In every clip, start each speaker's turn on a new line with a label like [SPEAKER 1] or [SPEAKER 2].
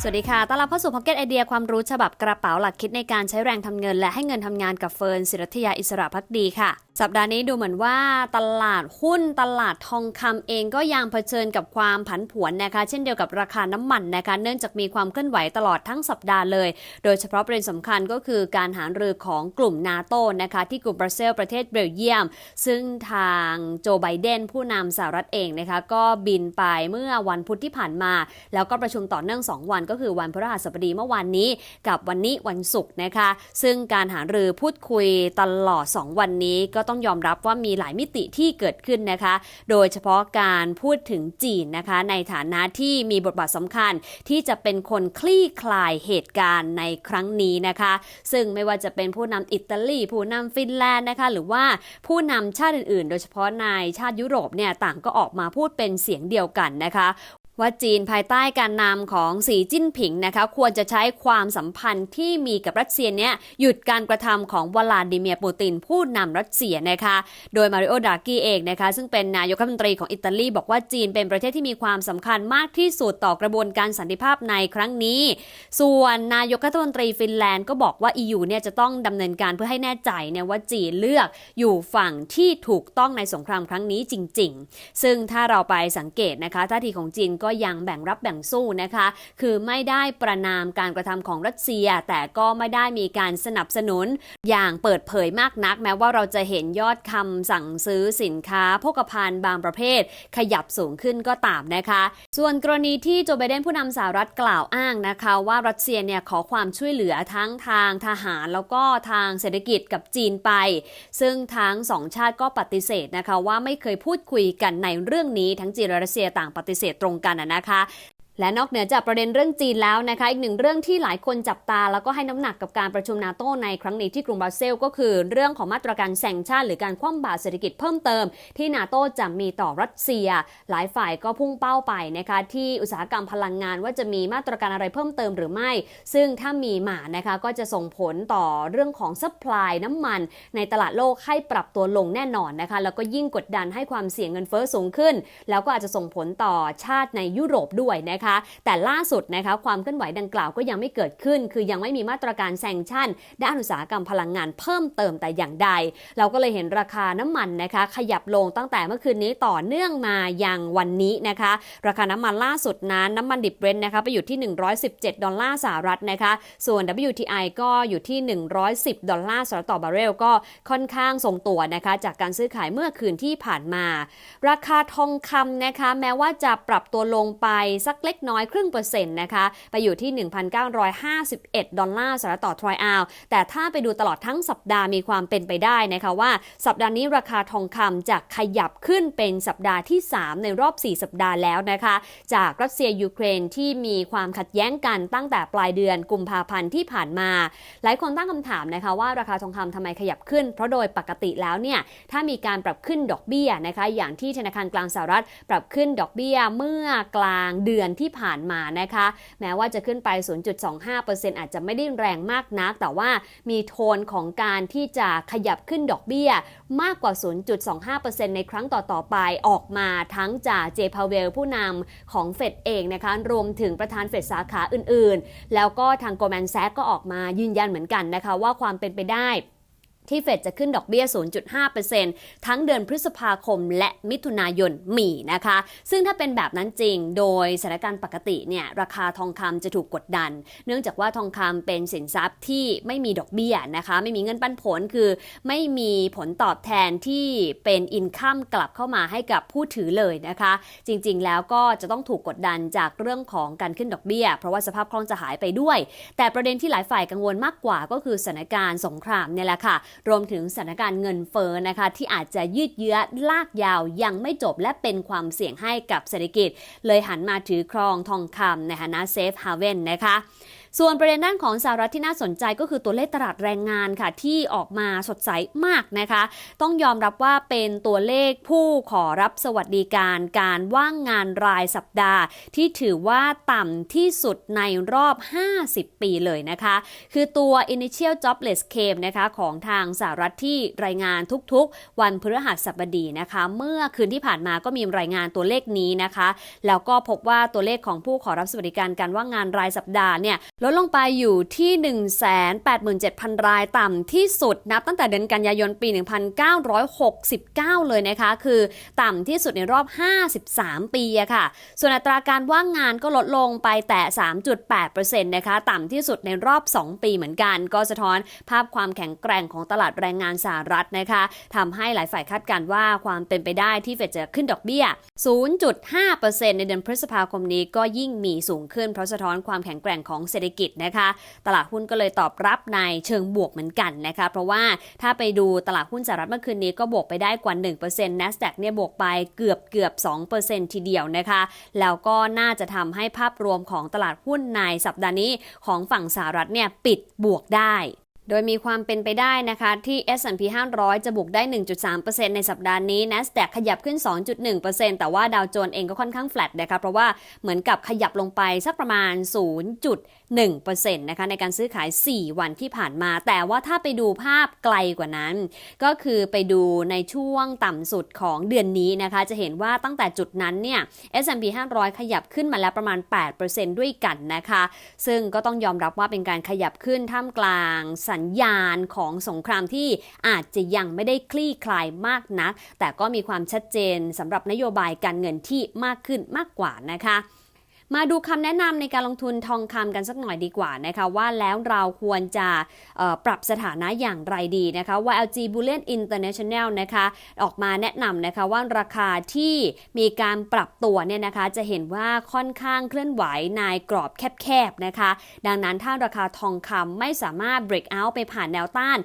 [SPEAKER 1] สวัสดีค่ะ ต้อนรับเข้าสู่พ็อกเก็ตไอเดียความรู้ฉบับกระเป๋าหลักคิดในการใช้แรงทำเงิน และให้เงินทำงานกับเฟิร์นศิรัทยาอิสระพักดีค่ะ สัปดาห์นี้ดูเหมือนว่าตลาดหุ้นตลาดทองคำเองก็ยังเผชิญกับความผันผวนนะคะ เช่นเดียวกับราคาน้ำมันนะคะ เนื่องจากมีความเคลื่อนไหวตลอดทั้งสัปดาห์เลย โดยเฉพาะประเด็นสำคัญก็คือการหารือของกลุ่มนาโตนะคะ ที่กรุงบรัสเซลประเทศเบลเยียม ซึ่งทางโจไบเดนผู้นำสหรัฐเองนะคะก็บินไปเมื่อวันพุธที่ผ่านมา แล้วก็ประชุมต่อเนื่อง 2 วันก็คือวันพฤหัสบดีเมื่อวานนี้ กับวันนี้วันศุกร์นะคะ ซึ่งการหารือพูดคุยตลอด 2 วันนี้ก็ต้องยอมรับว่ามีหลายมิติที่เกิดขึ้นนะคะ โดยเฉพาะการพูดถึงจีนนะคะ ในฐานะที่มีบทบาทสำคัญที่จะเป็นคนคลี่คลายเหตุการณ์ในครั้งนี้นะคะ ซึ่งไม่ว่าจะเป็นผู้นำอิตาลี ผู้นำฟินแลนด์นะคะ หรือว่าผู้นำชาติอื่นๆ โดยเฉพาะในชาติยุโรปเนี่ยต่างก็ออกมาพูดเป็นเสียงเดียวกันนะคะ ว่าจีนภายใต้การนำของสีจิ้นผิงนะคะควรจะใช้ความสัมพันธ์ที่มีกับรัสเซียเนี่ยหยุดการกระทำของวลาดิเมียร์ปูตินผู้นำรัสเซียนะคะโดยมาริโอดากีเองนะคะซึ่งเป็นนายกรัฐมนตรีของอิตาลี บอกว่าจีนเป็นประเทศที่มีความสำคัญมากที่สุดต่อกระบวนการสันติภาพในครั้งนี้ ส่วนนายกรัฐมนตรีฟินแลนด์ก็บอกว่า EU เนี่ยจะต้องดำเนินการเพื่อให้แน่ใจเนี่ยว่าจีนเลือกอยู่ฝั่งที่ถูกต้องในสงครามครั้งนี้จริง ๆ ซึ่งถ้าเราไปสังเกตนะคะท่าทีของจีนก็ยังแบ่งรับแบ่งสู้นะคะ คือไม่ได้ประนามการกระทำของรัสเซีย แต่ก็ไม่ได้มีการสนับสนุน อย่างเปิดเผยมากนัก แม้ว่าเราจะเห็นยอดคำสั่งซื้อสินค้าโภคภัณฑ์บางประเภท ขยับสูงขึ้นก็ตามนะคะ ส่วนกรณีที่โจไบเดนผู้นำสหรัฐกล่าวอ้างนะคะ ว่ารัสเซียเนี่ยขอความช่วยเหลือทั้งทางทหารแล้วก็ทางเศรษฐกิจกับจีนไป ซึ่งทั้งสองชาติก็ปฏิเสธนะคะว่าไม่เคยพูดคุยกันในเรื่องนี้ทั้งจีนและรัสเซียต่างปฏิเสธตรงกันอะนะคะ และนอกเหนือจากประเด็นเรื่องจีนแล้วนะคะ อีกหนึ่งเรื่องที่หลายคนจับตา แล้วก็ให้น้ำหนักกับการประชุมนาโตในครั้งนี้ที่กรุงบรัสเซลก็คือเรื่องของมาตรการแซงชั่นหรือการคว่ำบาตรเศรษฐกิจเพิ่มเติม ที่นาโตจะมีต่อรัสเซีย หลายฝ่ายก็พุ่งเป้าไปนะคะที่อุตสาหกรรมพลังงานว่าจะมีมาตรการอะไรเพิ่มเติมหรือไม่ ซึ่งถ้ามีมานะคะก็จะส่งผลต่อเรื่องของซัพพลายน้ำมัน ในตลาดโลกให้ปรับตัวลงแน่นอนนะคะแล้วก็ยิ่งกดดันให้ความเสี่ยงเงินเฟ้อสูงขึ้น แล้วก็อาจจะส่งผลต่อชาติในยุโรปด้วยนะคะแต่ล่าสุดนะคะความเคลื่อนไหวดังกล่าวก็ยังไม่เกิดขึ้น คือยังไม่มีมาตรการแซงชั่น ด้านอุตสาหกรรมพลังงานเพิ่มเติมแต่อย่างใด เราก็เลยเห็นราคาน้ำมันนะคะ ขยับลงตั้งแต่เมื่อคืนนี้ต่อเนื่องมาอย่างวันนี้นะคะ ราคาน้ำมันล่าสุดนั้นน้ำมันดิบเบรนท์นะคะไปอยู่ที่ 117 ดอลลาร์สหรัฐนะคะ ส่วน WTI ก็อยู่ที่ 110 ดอลลาร์สหรัฐต่อบาร์เรลก็ค่อนข้างทรงตัวนะคะ จากการซื้อขายเมื่อคืนที่ผ่านมา ราคาทองคำนะคะ แม้ว่าจะปรับตัวลงไปสักเล็กน้อยครึ่งเปอร์เซ็นต์นะคะ ไปอยู่ที่ 1,951 ดอลลาร์สหรัฐต่อทรอยออนซ์แต่ถ้าไปดูตลอดทั้งสัปดาห์มีความเป็นไปได้นะคะว่า สัปดาห์นี้ราคาทองคำจะขยับขึ้นเป็นสัปดาห์ที่ 3 ในรอบ 4 สัปดาห์แล้วนะคะ จากรัสเซียยูเครนที่มีความขัดแย้งกันตั้งแต่ปลายเดือนกุมภาพันธ์ที่ผ่านมา หลายคนตั้งคำถามนะคะว่าราคาทองคำทำไมขยับขึ้น เพราะโดยปกติแล้วเนี่ยถ้ามีการปรับขึ้นดอกเบี้ยนะคะ อย่างที่ธนาคารกลางสหรัฐ ปรับขึ้นดอกเบี้ยเมื่อกลางเดือนที่ผ่านมานะคะ แม้ว่าจะขึ้นไป 0.25%อาจจะไม่ได้แรงมากนัก แต่ว่ามีโทนของการที่จะขยับขึ้นดอกเบี้ย มากกว่า 0.25%ในครั้งต่อๆไปออกมาทั้งจากเจพาเวลผู้นำของเฟดเองนะคะ รวมถึงประธานเฟดสาขาอื่นๆ แล้วก็ทางโกลแมนแซกก็ออกมายืนยันเหมือนกันนะคะ ว่าความเป็นไปได้ ที่เฟดจะขึ้นดอกเบี้ย 0.5%ทั้งเดือนพฤษภาคมและมิถุนายนมีนะคะ ซึ่งถ้าเป็นแบบนั้นจริง โดยสถานการณ์ปกติเนี่ยราคาทองคำจะถูกกดดัน เนื่องจากว่าทองคำเป็นสินทรัพย์ที่ไม่มีดอกเบี้ยนะคะ ไม่มีเงินปันผลคือ ไม่มีผลตอบแทนที่เป็นอินคัมกลับเข้ามาให้กับผู้ถือเลยนะคะ จริงๆแล้วก็จะต้องถูกกดดันจากเรื่องของการขึ้นดอกเบี้ย เพราะว่าสภาพคล่องจะหายไปด้วย แต่ประเด็นที่หลายฝ่ายกังวลมากกว่าก็คือสถานการณ์สงครามเนี่ยแหละค่ะรวมถึงสถานการณ์เงินเฟ้อนะคะ ที่อาจจะยืดเยื้อลากยาวยังไม่จบและเป็นความเสี่ยงให้กับเศรษฐกิจ เลยหันมาถือครองทองคำในฐานะเซฟฮาเวนนะคะ ส่วนประเด็นด้านของสหรัฐที่น่าสนใจก็คือตัวเลขตลาดแรงงานค่ะ ที่ออกมาสดใสมากนะคะ ต้องยอมรับว่าเป็นตัวเลขผู้ขอรับสวัสดิการการว่างงานรายสัปดาห์ ที่ถือว่าต่ำที่สุดในรอบ 50 ปีเลยนะคะ คือตัว initial jobless claim นะคะของทางสหรัฐที่รายงานทุกๆ วันพฤหัสบดีนะคะ เมื่อคืนที่ผ่านมาก็มีรายงานตัวเลขนี้นะคะ แล้วก็พบว่าตัวเลขของผู้ขอรับสวัสดิการการว่างงานรายสัปดาห์เนี่ยลดลงไปอยู่ที่ 187,000 รายต่ำที่สุดนับตั้งแต่เดือนกันยายนปี 1969 เลยนะคะ คือต่ำที่สุดในรอบ 53 ปีอะค่ะ ส่วนอัตราการว่างงานก็ลดลงไปแต่ 3.8%นะคะต่ำที่สุดในรอบ 2 ปีเหมือนกัน ก็สะท้อนภาพความแข็งแกร่งของตลาดแรงงานสหรัฐนะคะทำให้หลายฝ่ายคาดการณ์ว่าความเป็นไปได้ที่เฟดจะขึ้นดอกเบี้ย 0.5%ในเดือนพฤษภาคมนี้ก็ยิ่งมีสูงขึ้นเพราะสะท้อนความแข็งแกร่งของเศรษฐกิจนะคะ ตลาดหุ้นก็เลยตอบรับในเชิงบวกเหมือนกันนะคะ เพราะว่าถ้าไปดูตลาดหุ้นสหรัฐเมื่อคืนนี้ก็บวกไปได้กว่า 1% NASDAQ เนี่ยบวกไปเกือบเกือบ 2%ทีเดียวนะคะ แล้วก็น่าจะทำให้ภาพรวมของตลาดหุ้นในสัปดาห์นี้ของฝั่งสหรัฐเนี่ยปิดบวกได้ โดยมีความเป็นไปได้นะคะที่ S&P 500 จะบวกได้ 1.3%ในสัปดาห์นี้ NASDAQ ขยับขึ้น 2.1%แต่ว่าดาวโจนส์เองก็ค่อนข้างแฟลตนะคะเพราะว่าเหมือนกับขยับลงไปสักประมาณ 0.1%นะคะในการซื้อขาย 4 วันที่ผ่านมา แต่ว่าถ้าไปดูภาพไกลกว่านั้น ก็คือไปดูในช่วงต่ำสุดของเดือนนี้นะคะ จะเห็นว่าตั้งแต่จุดนั้นเนี่ย S&P 500 ขยับขึ้นมาแล้วประมาณ 8%ด้วยกันนะคะ ซึ่งก็ต้องยอมรับว่าเป็นการขยับขึ้นท่ามกลางสัญญาณของสงครามที่อาจจะยังไม่ได้คลี่คลายมากนัก แต่ก็มีความชัดเจนสำหรับนโยบายการเงินที่มากขึ้นมากกว่านะคะ มาดูคำแนะนำในการลงทุนทองคำกันสักหน่อยดีกว่านะคะว่าแล้วเราควรจะปรับสถานะอย่างไรดีนะคะ YLG Bullion International นะคะออกมาแนะนำนะคะว่าราคาที่มีการปรับตัวเนี่ยนะคะ จะเห็นว่าค่อนข้างเคลื่อนไหวในกรอบแคบๆนะคะ ดังนั้นถ้าราคาทองคำไม่สามารถ break out ไปผ่านแนวต้าน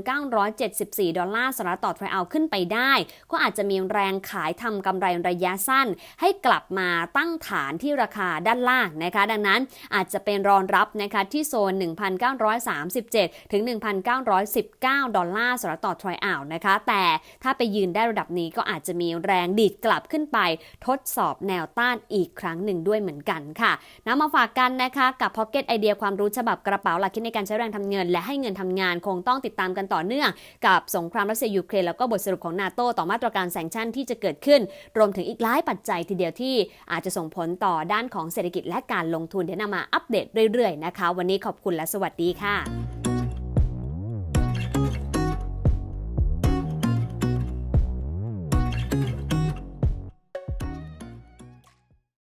[SPEAKER 1] 1,974 ดอลลาร์สหรัฐต่อทรัลขึ้นไปได้ ก็อาจจะมีแรงขายทำกำไรระยะสั้น ให้กลับมาตั้งฐานที่ราราคาด้านล่างนะคะ ดังนั้นอาจจะเป็นรอนรับนะคะที่โซน 1,937 ถึง 1,919 ดอลลาร์สหรัฐต่อทรัลนะคะ แต่ถ้าไปยืนได้ระดับนี้ก็อาจจะมีแรงดีดกลับขึ้นไป ทดสอบแนวต้านอีกครั้งหนึ่งด้วยเหมือนกันค่ะนำมาฝากกันนะคะกับ Pocket ไอเดียความรู้ฉบับกระเป๋าหลักคิดในการใช้แรงทำเงิน และให้เงินทำงานคงต้องติดตามกันต่อเนื่อง กับสงครามรัสเซียยูเครนแล้วก็บทสรุปของนาโตต่อมาตรการแซงชั่นที่จะเกิดขึ้น รวมถึงอีกหลายปัจจัยทีเดียวที่อาจจะส่งผลต่อด้านของเศรษฐกิจและการลงทุนเดี๋ยวนำมาอัปเดตเรื่อยๆนะคะ วันนี้ขอบคุณและสวัสดีค่ะ